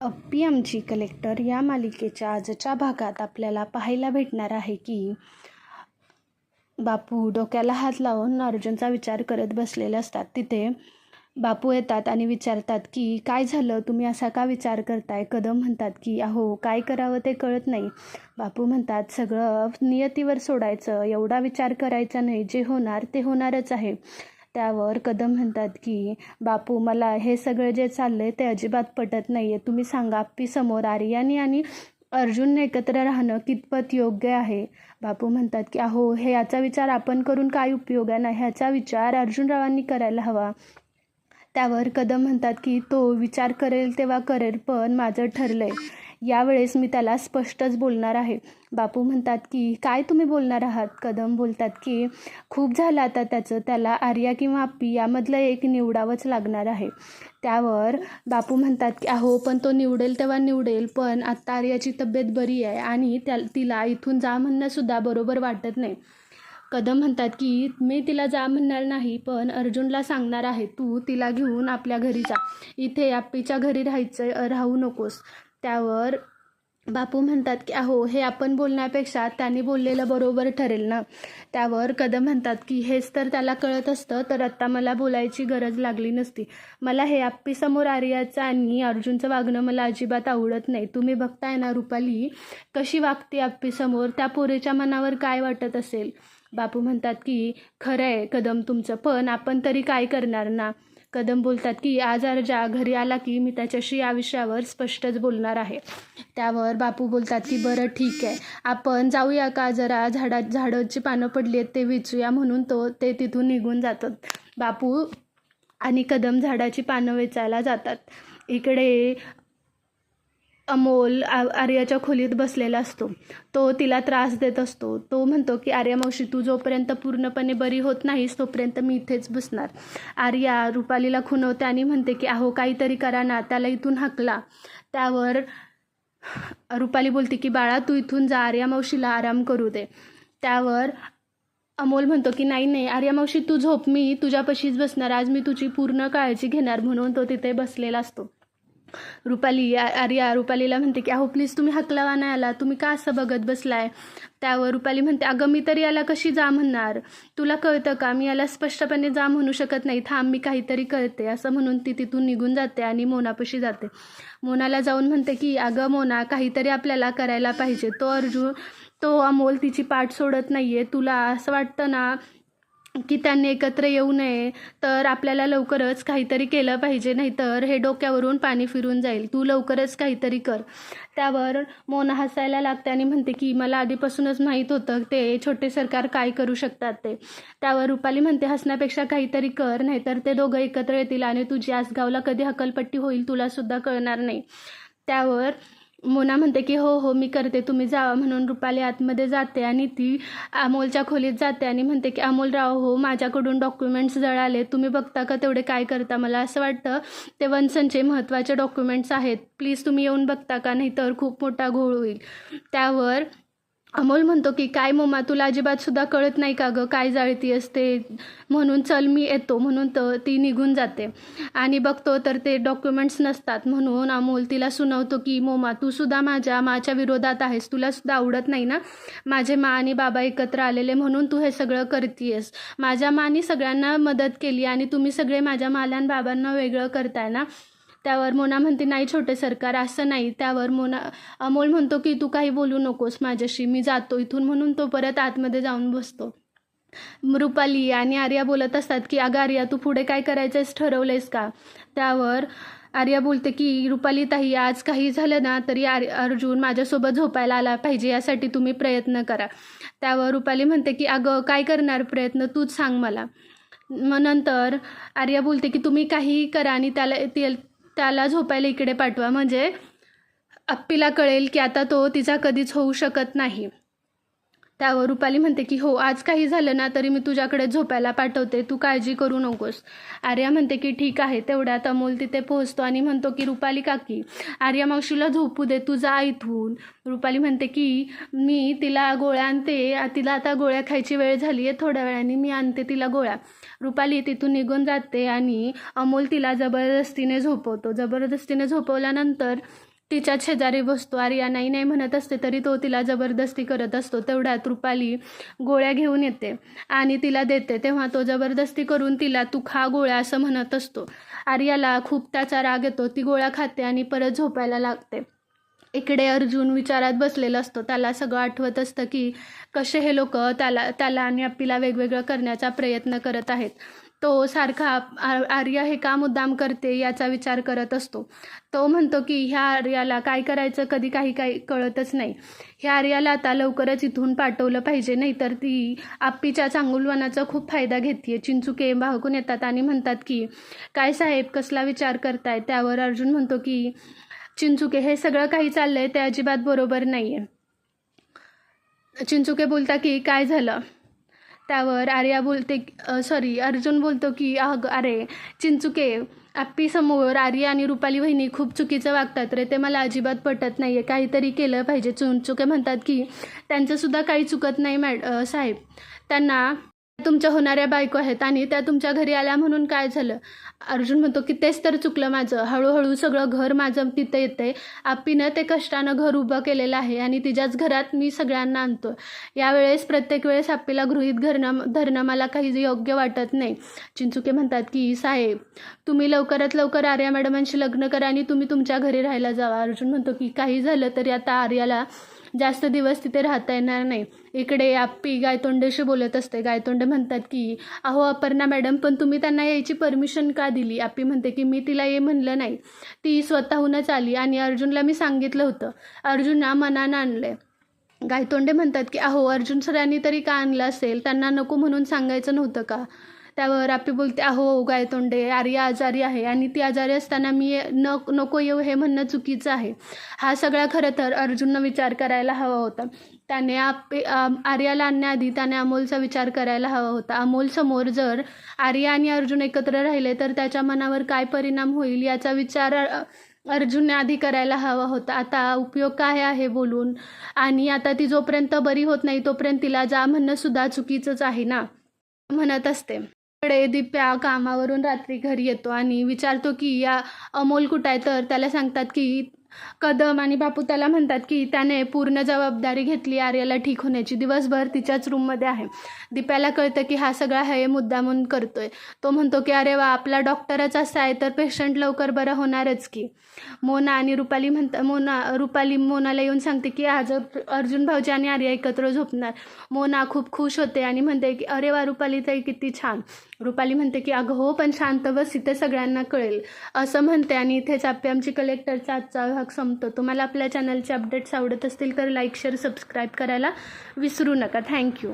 अप्पी आमची कलेक्टर या मालिकेच्या आजच्या भागात आपल्याला पाहायला भेटणार आहे की बापू डोक्याला हात लावून अर्जुनचा विचार करत बसलेले असतात. तिथे बापू येतात आणि विचारतात की काय झालं? तुम्ही असा का विचार करताय? कदम म्हणतात की अहो काय करावं ते कळत नाही. बापू म्हणतात सगळं नियतीवर सोडायचं. एवढा विचार करायचा नाही. जे होणार ते होणारच आहे. त्यावर कदम म्हणतात की बापू मला हे सगळं जे चाललं आहे ते अजिबात पटत नाही आहे तुम्ही सांगा अप्पी समोर आर्यानी आणि अर्जुन एकत्र राहणं कितपत योग्य आहे? बापू म्हणतात की अहो हे याचा विचार आपण करून काय उपयोग आहे? ना ह्याचा विचार अर्जुनरावांनी करायला हवा. त्यावर कदम म्हणतात की तो विचार करेल तेव्हा करेल पण माझं ठरलं आहे यावेळेस मी त्याला स्पष्टच बोलणार आहे. बापू म्हणतात की काय तुम्ही बोलणार आहात? कदम बोलतात की खूप झालं आता त्याचं. त्याला आर्या किंवा आप्पी यामधलं एक निवडावंच लागणार आहे. त्यावर बापू म्हणतात की अहो पण तो निवडेल तेव्हा निवडेल पण आत्ता आर्याची तब्येत बरी आहे आणि त्या तिला इथून जा म्हणणंसुद्धा बरोबर वाटत नाही. कदम म्हणतात की मी तिला जा म्हणणार नाही पण अर्जुनला सांगणार आहे तू तिला घेऊन आपल्या घरी जा. इथे आप्पीच्या घरी राहायचं राहू नकोस. त्यावर बापू म्हणतात की अहो हे आपण बोलण्यापेक्षा त्यांनी बोललेलं बरोबर ठरेल ना? त्यावर कदम म्हणतात की हेच तर त्याला कळत असतं तर आत्ता मला बोलायची गरज लागली नसती. मला हे आप्पीसमोर आर्याचं आणि अर्जुनचं वागणं मला अजिबात आवडत नाही. तुम्ही बघताय ना रुपाली कशी वागते आप्पीसमोर त्या पोरेच्या मनावर काय वाटत असेल? बापू म्हणतात की खरं आहे कदम तुमचं पण आपण तरी काय करणार ना? कदम बोलतात की आज अर्जा घरी आला की मी त्याच्याशी या विषयावर स्पष्टच बोलणार आहे. त्यावर बापू बोलतात की बरं ठीक आहे. आपण जाऊया का जरा? झाडा झाडाची पानं पडली आहेत ते विचूया म्हणून तो ते तिथून निघून जातात. बापू आणि कदम झाडाची पानं वेचायला जातात. इकडे अमोल आ आर्याच्या खोलीत बसलेला असतो. तो तिला त्रास देत असतो. तो म्हणतो की आर्या मावशी तू जोपर्यंत पूर्णपणे बरी होत नाहीस तोपर्यंत मी इथेच बसणार. आर्या रुपालीला खुनवते आणि म्हणते की अहो काहीतरी करा ना त्याला इथून हकला. त्यावर रुपाली बोलते की बाळा तू इथून जा आर्या मावशीला आराम करू दे. त्यावर अमोल म्हणतो की नाही नाही आर्या मावशी तू झोप मी तुझ्यापाशीच बसणार. आज मी तुझी पूर्ण काळजी घेणार. म्हणून तो तिथे बसलेला असतो. रुपाली आ- आर्या रुपालीला म्हणते की अहो प्लीज तुम्ही हकलावा नाही आला. तुम्ही का असं बघत बसलाय? त्यावर रुपाली म्हणते अगं मी तरी याला कशी जा म्हणणार? तुला कळतं का? मी याला स्पष्टपणे जा म्हणू शकत नाही. थांब मी काहीतरी करते. असं म्हणून ती तिथून निघून जाते आणि मोनापाशी जाते. मोनाला जाऊन म्हणते की अगं मोना काहीतरी आपल्याला करायला पाहिजे. तो अर्जुन तो अमोल तिची पाठ सोडत नाहीये. तुला असं वाटतं ना की त्यांनी एकत्र येऊ नये तर आपल्याला लवकरच काहीतरी केलं पाहिजे नाहीतर हे डोक्यावरून पाणी फिरून जाईल. तू लवकरच काहीतरी कर. त्यावर मोना हसायला लागते आणि म्हणते की मला आधीपासूनच माहीत होतं ते छोटे सरकार काय करू शकतात ते. त्यावर रुपाली म्हणते हसण्यापेक्षा काहीतरी कर नाहीतर ते दोघं एकत्र येतील आणि तुझी आसगावला कधी हकलपट्टी होईल तुलासुद्धा कळणार नाही. त्यावर मोना म्हणते की हो हो मी करते तुम्ही जावा म्हणून रुपाली आतमध्ये जाते आणि ती अमोलच्या खोलीत जाते आणि म्हणते की अमोलराव हो माझ्याकडून डॉक्युमेंट्स जळाले. तुम्ही बघता का तेवढे काय करता? मला असं वाटतं ते वनसनचे महत्त्वाचे डॉक्युमेंट्स आहेत. प्लीज तुम्ही येऊन बघता का? नाही तर खूप मोठा घोळ होईल. त्यावर अमोल म्हणतो की काय मोमा तुला अजिबात सुद्धा कळत नाही का गं? काय जाळती असते? म्हणून चल मी येतो. म्हणून तर ती निघून जाते. आणि बघतो तर ते डॉक्युमेंट्स नसतात. म्हणून अमोल तिला सुनावतो की मोमा तू सुद्धा माझ्या माच्या विरोधात आहेस. तुला सुद्धा आवडत नाही ना? माझे मा आणि बाबा एकत्र आलेले म्हणून तू हे सगळं करतीयस. माझ्या मानी सगळ्यांना मदत केली आणि तुम्ही सगळे माझ्या माल्यान बाबांना वेगळं करताय ना? त्यावर मोना म्हणते नाही छोटे सरकार असं नाही. त्यावर मोना अमोल म्हणतो की तू काही बोलू नकोस माझ्याशी मी जातो इथून. म्हणून तो परत आतमध्ये जाऊन बसतो. रुपाली आणि आर्या बोलत असतात की अगं आर्या तू पुढे काय करायचंयस ठरवलंयस का? त्यावर आर्या बोलते की रुपाली ताई आज काही झालं ना तरी आर अर्जुन माझ्यासोबत झोपायला आला पाहिजे यासाठी तुम्ही प्रयत्न करा. त्यावर रुपाली म्हणते की अगं काय करणार? प्रयत्न तूच सांग मला. मग नंतर आर्या बोलते की तुम्ही काहीही करा आणि त्याला ते त्याला झोपायला इकडे पाठवा. म्हणजे अप्पीला कळेल की आता तो तिचा कधीच होऊ शकत नाही. त्यावर रुपाली म्हणते की हो आज काही झालं ना तरी मी तुझ्याकडे झोपायला पाठवते. तू काळजी करू नकोस. आर्या म्हणते की ठीक आहे तेवढ्यात अमोल तिथे पोहोचतो आणि म्हणतो की रुपाली काकी आर्या मावशीला झोपू दे तुझा इथून. रुपाली म्हणते की मी तिला गोळ्या आणते. तिला आता गोळ्या खायची वेळ झाली आहे थोड्या वेळाने मी आणते तिला गोळ्या. रुपाली तिथून निघून जाते आणि अमोल तिला जबरदस्तीने झोपवतो. जबरदस्तीने झोपवल्यानंतर तिच्या शेजारी बसतो. आर्या नाही नाही म्हणत असते तरी तो तिला जबरदस्ती करत असतो. तेवढ्यात रुपाली गोळ्या घेऊन येते आणि तिला देते. तेव्हा तो जबरदस्ती करून तिला तू खा गोळ्या असं म्हणत असतो. आर्याला खूप त्याचा राग येतो. ती गोळ्या खाते आणि परत झोपायला लागते. इकडे अर्जुन विचारात बसलेला असतो. त्याला सगळं आठवत असतं की कसे हे लोक त्याला त्याला आणि आपल्याला वेगवेगळं करण्याचा प्रयत्न करत आहेत. तो सारखा आ- आर्या हे का मुद्दाम करते याचा विचार करत असतो. तो म्हणतो की ह्या आर्याला काय करायचं? कधी काही काही कळतच नाही. ह्या आर्याला आता लवकरच इथून पाठवलं पाहिजे. नाही तर ती आप्पीच्या चांगुलवानाचा खूप फायदा घेते चिंचुके भागून येतात आणि म्हणतात की काय साहेब कसला विचार करताय? त्यावर अर्जुन म्हणतो की चिंचुके हे सगळं काही चाललंय ते अजिबात बरोबर नाही आहे चिंचुके बोलता की काय झालं? त्यावर आर्या बोलते सॉरी अर्जुन बोलतो की अग अरे चिंचुके आप्पीसमोर आर्या आणि रुपाली वहिनी खूप चुकीचं वागतात रे ते मला अजिबात पटत नाही आहे काहीतरी केलं पाहिजे. चुनचुके म्हणतात की त्यांचंसुद्धा काही चुकत नाही मॅड साहेब. त्यांना तुमच्या होणाऱ्या बायको आहेत आणि त्या तुमच्या घरी आल्या म्हणून काय झालं? अर्जुन म्हणतो की तेच तर चुकलं माझं. हळूहळू सगळं घर माझं तिथं येतं आहे आप्पीनं ते कष्टानं घर उभं केलेलं आहे आणि तिच्याच घरात मी सगळ्यांना आणतो यावेळेस प्रत्येक वेळेस आप्पीला गृहीत घरणं धरणं मला काही योग्य वाटत नाही. चिंचुके म्हणतात की साहेब तुम्ही लवकरात लवकर आर्या मॅडमांशी लग्न करा आणि तुम्ही तुमच्या घरी राहायला जावा. अर्जुन म्हणतो की काही झालं तरी आता आर्याला जास्त दिवस तिथे राहता येणार नाही. इकडे आप्पी गायतोंडेशी बोलत असते. गायतोंडे म्हणतात की अहो अपर्णा मॅडम पण तुम्ही त्यांना यायची परमिशन का दिली? आप्पी म्हणते की मी तिला ये म्हणलं नाही. ती स्वतःहूनच आली आणि अर्जुनला मी सांगितलं होतं. अर्जुनना मनानं आणलं गायतोंडे म्हणतात की अहो अर्जुन सरांनी तरी का आणलं असेल? त्यांना नको म्हणून सांगायचं नव्हतं का? त्यावर आपी बोलते अहो गायतोंडे आर्या आजारी आहे. आणि ती आजारी असताना मी न नको येऊ हे म्हणणं चुकीचं आहे. हा सगळा खरं तर अर्जुननं विचार करायला हवा होता. त्याने आपे आर्याला आणण्याआधी त्याने अमोलचा विचार करायला हवा होता. अमोलसमोर जर आर्या आणि अर्जुन एकत्र राहिले तर त्याच्या मनावर काय परिणाम होईल याचा विचार अर्जुनने आधी करायला हवा होता. आता उपयोग काय आहे बोलून? आणि आता ती जोपर्यंत बरी होत नाही तोपर्यंत तिला जा म्हणणं सुद्धा चुकीचंच आहे ना? म्हणत असते. कडे दिप्या कामावरून रात्री घरी येतो आणि विचारतो की या अमोल कुठं आहे? तर त्याला सांगतात की कदम आणि बापू त्याला म्हणतात की त्याने पूर्ण जबाबदारी घेतली आर्याला ठीक होण्याची. दिवसभर तिच्याच रूममध्ये आहे. दिप्याला कळतं की हा सगळा हे मुद्दामून करतोय. तो म्हणतो की अरे वा आपला डॉक्टरच असा आहे तर पेशंट लवकर बरं होणारच की. मोना आणि रुपाली म्हणता मोना रुपाली मोनाला येऊन सांगते की आज अर्जुन भाऊजी आणि आर्या एकत्र झोपणार. मोना खूप खुश होते आणि म्हणते की अरे वा रुपाली ताई किती छान. रुपाली म्हणते की अगं हो पण शांत बस इथे सगळ्यांना कळेल. असं म्हणते आणि इथेच आपली आमची कलेक्टरचा आजचा भाग संपतो. तुम्हाला आपल्या चॅनलचे अपडेट्स आवडत असतील तर लाईक शेअर सबस्क्राईब करायला विसरू नका. थँक्यू